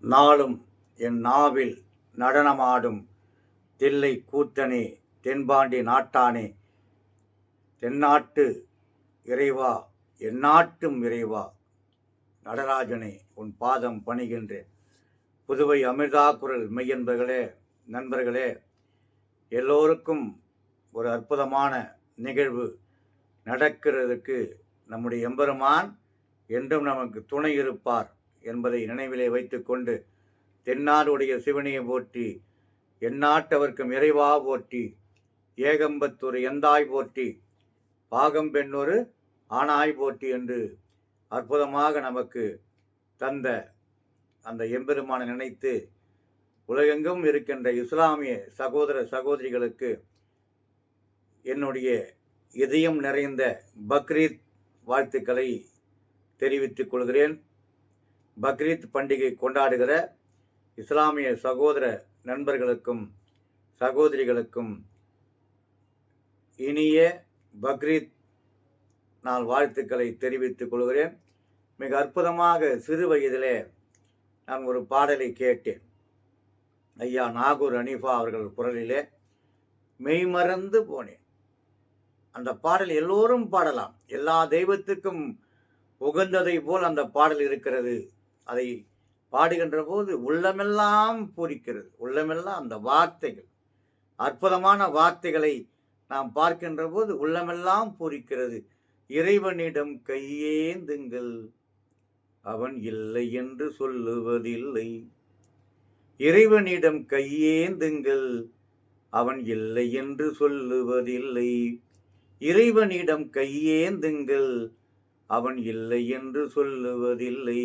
நாளும் என் நாவில் நடனமாடும் தில்லை கூத்தனே தென்பாண்டி நாட்டானே. தென்னாட்டு இறைவா எந்நாட்டும் இறைவா. நடராஜனே உன் பாதம் பணிகின்றேன். புதுவை அமிர்தா குரல் மெய்யன்பர்களே நண்பர்களே எல்லோருக்கும் ஒரு அற்புதமான நிகழ்வு நடக்கிறதுக்கு நம்முடைய எம்பெருமான் என்றும் நமக்கு துணை இருப்பார். என்பதை நினைவிலே வைத்துக்கொண்டு தென்னாடுடைய சிவனையை போற்றி எந்நாட்டவர்க்கும் இறைவா போற்றி ஏகம்பத்தொரு எந்தாய் போற்றி பாகம் பெண்ணொரு ஆணாய் போற்றி என்று அற்புதமாக நமக்கு தந்த அந்த எம்பெருமானை நினைத்து உலகெங்கும் இருக்கின்ற இஸ்லாமிய சகோதர சகோதரிகளுக்கு என்னுடைய இதயம் நிறைந்த பக்ரீத் வாழ்த்துக்களை தெரிவித்துக் கொள்கிறேன். பக்ரீத் பண்டிகை கொண்டாடுகிற இஸ்லாமிய சகோதர நண்பர்களுக்கும் சகோதரிகளுக்கும் இனிய பக்ரீத் நாள் வாழ்த்துக்களை தெரிவித்துக் கொள்கிறேன். மிக அற்புதமாக சிறு வயதிலே நான் ஒரு பாடலை கேட்டேன். ஐயா நாகூர் அனீஃபா அவர்கள் குரலிலே மெய்மறந்து போனேன். அந்த பாடல் எல்லோரும் பாடலாம். எல்லா தெய்வத்துக்கும் உகந்ததை போல் அந்த பாடல் இருக்கிறது. அதை பாடுகின்ற போது உள்ளமெல்லாம் பூரிக்கிறது. உள்ளமெல்லாம் அந்த வார்த்தைகள். அற்புதமான வார்த்தைகளை நாம் பார்க்கின்ற போது உள்ளமெல்லாம் பூரிக்கிறது. இறைவனிடம் கையேந்துங்கள். அவன் இல்லை என்று சொல்லுவதில்லை. இறைவனிடம் கையேந்துங்கள். அவன் இல்லை என்று சொல்லுவதில்லை. இறைவனிடம் கையேந்துங்கள். அவன் இல்லை என்று சொல்லுவதில்லை.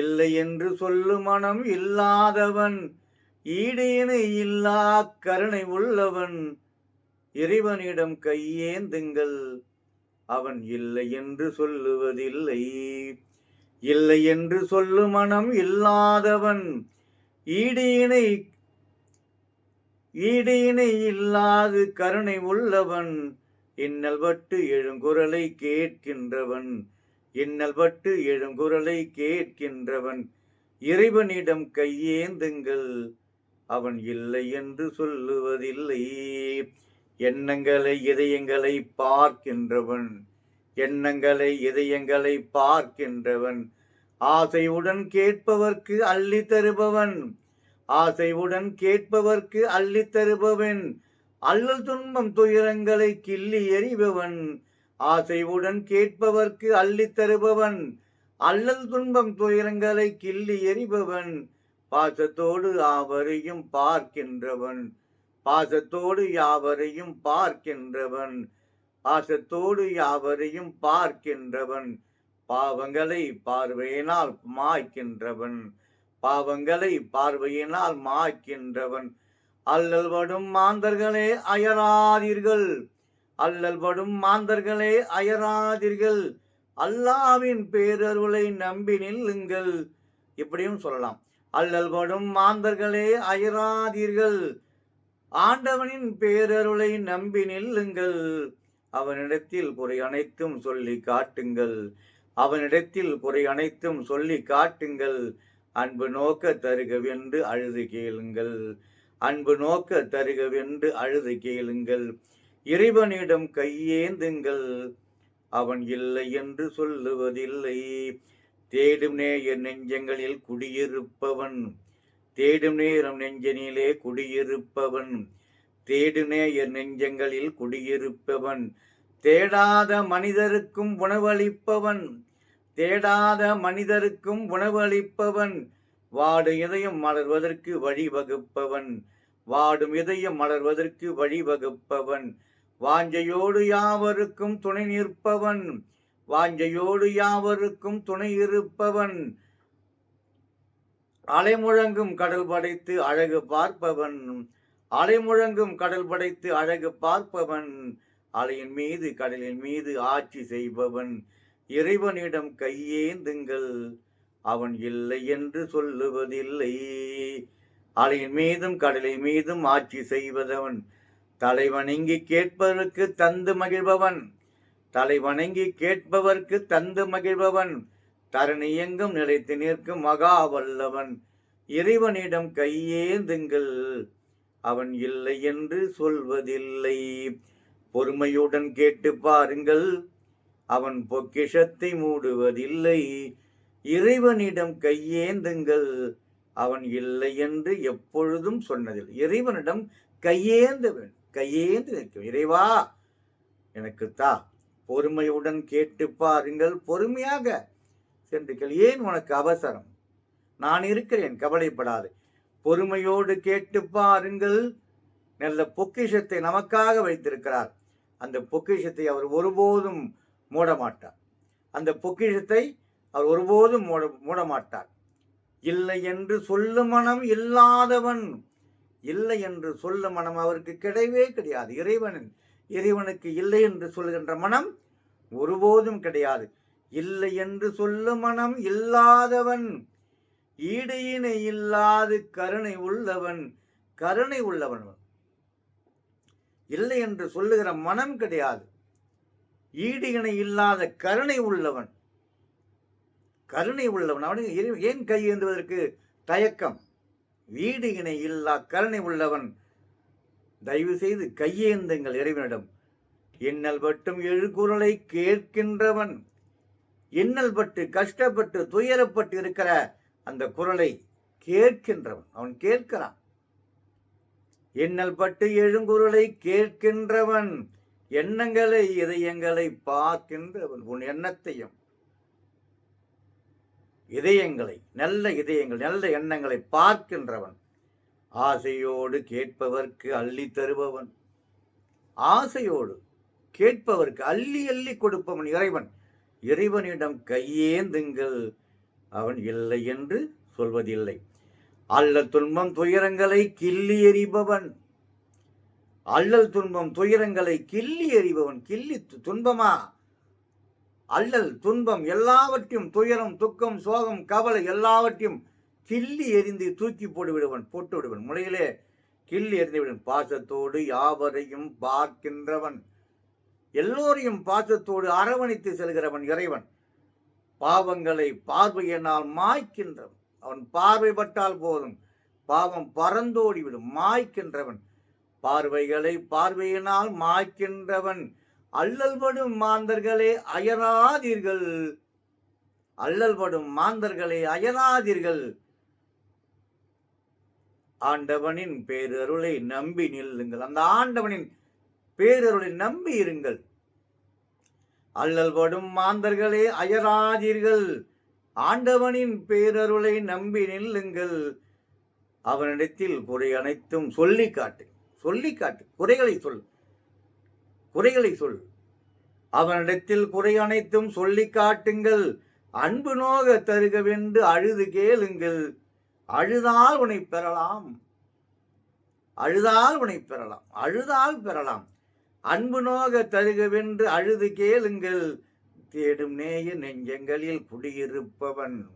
இல்லை என்று சொல்லு மனம் இல்லாதவன் ஈடேனு இல்லா கருணை உள்ளவன் இறைவனிடம் கையேந்துங்கள். அவன் இல்லை என்று சொல்லுவதில்லை. இல்லை என்று சொல்லு மனம் இல்லாதவன் ஈடேனை ஈடேனை இல்லாது கருணை உள்ளவன் இன்னல் பட்டு எழுங்குரலை கேட்கின்றவன் இன்னல் பட்டு எழுங்குரலை கேட்கின்றவன் இறைவனிடம் கையேந்துங்கள். அவன் இல்லை என்று சொல்லுவதில்லை. எண்ணங்களை இதயங்களை பார்க்கின்றவன். எண்ணங்களை இதயங்களை பார்க்கின்றவன். ஆசையுடன் கேட்பவர்க்கு அள்ளி தருபவன். ஆசையுடன் கேட்பவர்க்கு அள்ளி தருபவன். அல்லல் துன்பம் துயரங்களை கிள்ளி எறிபவன். ஆசைவுடன் கேட்பவர்க்கு அள்ளி தருபவன். அல்லல் துன்பம் துயரங்களை கிள்ளி எறிபவன். பாசத்தோடு யாவரையும் பார்க்கின்றவன். பாசத்தோடு யாவரையும் பார்க்கின்றவன். பாசத்தோடு யாவரையும் பார்க்கின்றவன். பாவங்களை பார்வையினால் மாய்க்கின்றவன். பாவங்களை பார்வையினால் மாய்க்கின்றவன். அல்லல்படும் மாந்தர்களே அயராதீர்கள். அல்லல்படும் மாந்தர்களே அயராதீர்கள். அல்லாவின் பேரருளை நம்பி நில்லுங்கள். இப்படியும் சொல்லலாம். அல்லல்படும் மாந்தர்களே அயராதீர்கள். ஆண்டவனின் பேரருளை நம்பி நில்லுங்கள். அவனிடத்தில் குறை அனைத்தும் சொல்லி காட்டுங்கள். அவனிடத்தில் குறை அனைத்தும் சொல்லி காட்டுங்கள். அன்பு நோக்க தருகவென்று அழுது கேளுங்கள். அன்பு நோக்க தருகவென்று அழுது கேளுங்கள். இறைவனிடம் கையேந்துங்கள். அவன் இல்லை என்று சொல்லுவதில்லை. தேடும் நேயர் நெஞ்சங்களில் குடியிருப்பவன். தேடும் நேரம் நெஞ்சனிலே குடியிருப்பவன். தேடு நேயர் நெஞ்சங்களில் குடியிருப்பவன். தேடாத மனிதருக்கும் உணவளிப்பவன். தேடாத மனிதருக்கும் உணவளிப்பவன். வாடு இதயம் மலர்வதற்கு வழிவகுப்பவன். வாடும் இதயம் மலர்வதற்கு வழிவகுப்பவன். வாஞ்சையோடு யாவருக்கும் துணை நிற்பவன். வாஞ்சையோடு யாவருக்கும் துணை இருப்பவன். அலைமுழங்கும் கடல் படைத்து அழகு பார்ப்பவன். அலைமுழங்கும் கடல் படைத்து அழகு பார்ப்பவன். அலையின் மீது கடலின் மீது ஆட்சி செய்பவன். இறைவனிடம் கையேந்துங்கள். அவன் இல்லை என்று சொல்லுவதில்லை. அலையின் மீதும் கடலின் மீதும் ஆட்சி செய்வதவன். தலைவணங்கி கேட்பவருக்கு தந்து மகிழ்பவன். தலை வணங்கி கேட்பவர்க்கு தந்து மகிழ்பவன். தரணி எங்கும் நிலைத்து நிற்கும் மகா வல்லவன் இறைவனிடம் கையேந்துங்கள். அவன் இல்லை என்று சொல்வதில்லை. பொறுமையுடன் கேட்டு பாருங்கள். அவன் பொக்கிஷத்தை மூடுவதில்லை. இறைவனிடம் கையேந்துங்கள். அவன் இல்லை என்று எப்பொழுதும் சொன்னதில்லை. இறைவனிடம் கையேந்த வேண்டும். கையேந்து நிற்கும். இறைவா எனக்கு தா. பொறுமையுடன் கேட்டு பாருங்கள். பொறுமையாக சென்று கேள். ஏன் உனக்கு அவசரம்? நான் இருக்கிறேன். கவலைப்படாது. பொறுமையோடு கேட்டு பாருங்கள். நல்ல பொக்கிஷத்தை நமக்காக வைத்திருக்கிறார். அந்த பொக்கிஷத்தை அவர் ஒருபோதும் மூடமாட்டார். அந்த பொக்கிஷத்தை அவர் ஒருபோதும் மூட மூடமாட்டார். இல்லை என்று சொல்லும் மனம் இல்லாதவன் இல்லை என்று சொல்லும் மனம் அவருக்கு கிடையவே கிடையாது. இறைவனின் இறைவனுக்கு இல்லை என்று சொல்லுகின்ற மனம் ஒருபோதும் கிடையாது. இல்லை என்று சொல்லும் மனம் இல்லாதவன் ஈடு இணை இல்லாது கருணை உள்ளவன் கருணை உள்ளவன். இல்லை என்று சொல்லுகிற மனம் கிடையாது. ஈடு இணை இல்லாத கருணை உள்ளவன் கருணை உள்ளவன். அவனுக்கு இறை- ஏன் கையேந்துவதற்கு தயக்கம்? வீடு இணை இல்லா கருணை உள்ளவன். தயவு செய்து கையேந்துங்கள் இறைவனிடம். இன்னல் பட்டும் எழுகுரலை கேட்கின்றவன். இன்னல் பட்டு கஷ்டப்பட்டு துயரப்பட்டு இருக்கிற அந்த குரலை கேட்கின்றவன். அவன் கேட்கிறான். இன்னல் பட்டு எழுங்குரலை கேட்கின்றவன். எண்ணங்களை இதயங்களை பார்க்கின்றவன். உன் எண்ணத்தையும் இதயங்களை நல்ல இதயங்கள் நல்ல எண்ணங்களை பார்க்கின்றவன். ஆசையோடு கேட்பவர்க்கு அள்ளி தருபவன். ஆசையோடு கேட்பவர்க்கு அள்ளி அள்ளி கொடுப்பவன் இறைவன். இறைவனிடம் கையேந்துங்கள். அவன் இல்லை என்று சொல்வதில்லை. அல்லல் துன்பம் துயரங்களை கிள்ளி எறிபவன். அல்லல் துன்பம் துயரங்களை கிள்ளி எறிபவன். கிள்ளி து- துன்பமா? அல்லல் துன்பம் எல்லாவற்றையும் துயரம் துக்கம் சோகம் கவலை எல்லாவற்றையும் கிள்ளி எறிந்து தூக்கி போட்டு விடுவன் போட்டு விடுவன் முளையிலே கிள்ளி எறிந்து விடுவன் பாசத்தோடு யாவரையும் பார்க்கின்றவன். எல்லோரையும் பாசத்தோடு அரவணைத்து செல்கிறவன் இறைவன். பாவங்களை பார்வையினால் மாய்க்கின்றவன். அவன் பார்வைப்பட்டால் போதும். பாவம் பறந்தோடிவிடும். மாய்க்கின்றவன். பார்வைகளை பார்வையினால் மாய்க்கின்றவன். அல்லல்படும் மாந்தர்களே அயராதீர்கள். அல்லல்படும் மாந்தர்களே அயராதீர்கள். ஆண்டவனின் பேரருளை நம்பி நில்லுங்கள். அந்த ஆண்டவனின் பேரருளை நம்பி இருங்கள். அல்லல்படும் மாந்தர்களே அயராதீர்கள். ஆண்டவனின் பேரருளை நம்பி நில்லுங்கள். அவனிடத்தில் குறை அனைத்தும் சொல்லி காட்டு சொல்லி காட்டு குறைகளை சொல்லு குறைகளை சொல். அவனிடத்தில் குறை அனைத்தும் சொல்லி காட்டுங்கள். அன்பு நோக தருகவென்று அழுது கேளுங்கள். அழுதால் உனை பெறலாம். அழுதால் உனை பெறலாம். அழுதால் பெறலாம். அன்பு நோக தருகவென்று அழுது கேளுங்கள். தேடும் நேய நெஞ்சங்களில் குடியிருப்பவன்.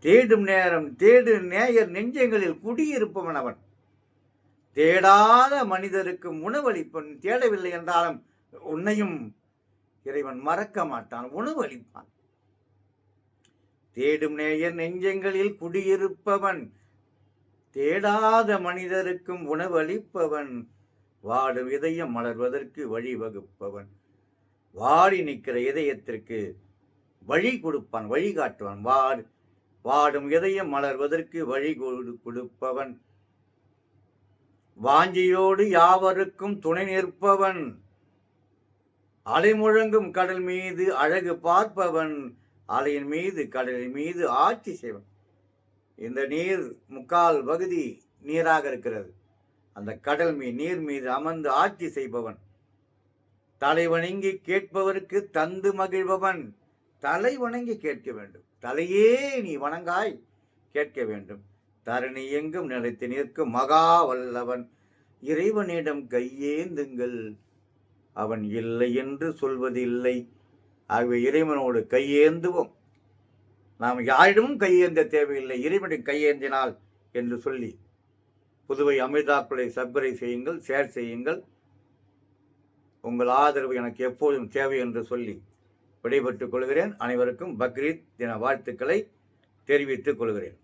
தேடும் நேரம் தேடு நேயர் நெஞ்சங்களில் குடியிருப்பவன் அவன். தேடாத மனிதருக்கு உணவளிப்பன் தேடவில்லை என்றாலும் உன்னையும் இறைவன் மறக்க மாட்டான் உணவளிப்பான். தேடும் நேயர் நெஞ்சங்களில் குடியிருப்பவன் தேடாத மனிதருக்கும் உணவளிப்பவன் வாடும் இதயம் மலர்வதற்கு வழிவகுப்பவன் வாடி நிற்கிற இதயத்திற்கு வழி கொடுப்பான் வழிகாட்டுவான் வாடு வாடும் இதயம் மலர்வதற்கு வழி கொடு- கொடுப்பவன். வாஞ்சியோடு யாவருக்கும் துணை நிற்பவன். அலைமுழங்கும் கடல் மீது அழகு பார்ப்பவன். அலையின் மீது கடலின் மீது ஆட்சி செய்வன். இந்த நீர் முக்கால் பகுதி நீராக இருக்கிறது. அந்த கடல் மீ நீர் மீது அமர்ந்து ஆட்சி செய்பவன். தலை வணங்கி கேட்பவருக்கு தந்து மகிழ்பவன். தலை வணங்கி கேட்க வேண்டும். தலையே நீ வணங்காய் கேட்க வேண்டும். தரணி எங்கும் நிலைத்து நிற்கும் மகா வல்லவன். இறைவனிடம் கையேந்துங்கள். அவன் இல்லை என்று சொல்வதில்லை. ஆகவே இறைவனோடு கையேந்துவோம். நாம் யாரிடமும் கையேந்த தேவையில்லை. இறைவனிடம் கையேந்தினால் என்று சொல்லி புதுவை அமிர்தாக்களை சப்கரை செய்யுங்கள் ஷேர் செய்யுங்கள். உங்கள் ஆதரவு எனக்கு எப்போதும் தேவை என்று சொல்லி விடைபெற்றுக் கொள்கிறேன். அனைவருக்கும் பக்ரீத் தின வாழ்த்துக்களை தெரிவித்துக் கொள்கிறேன்.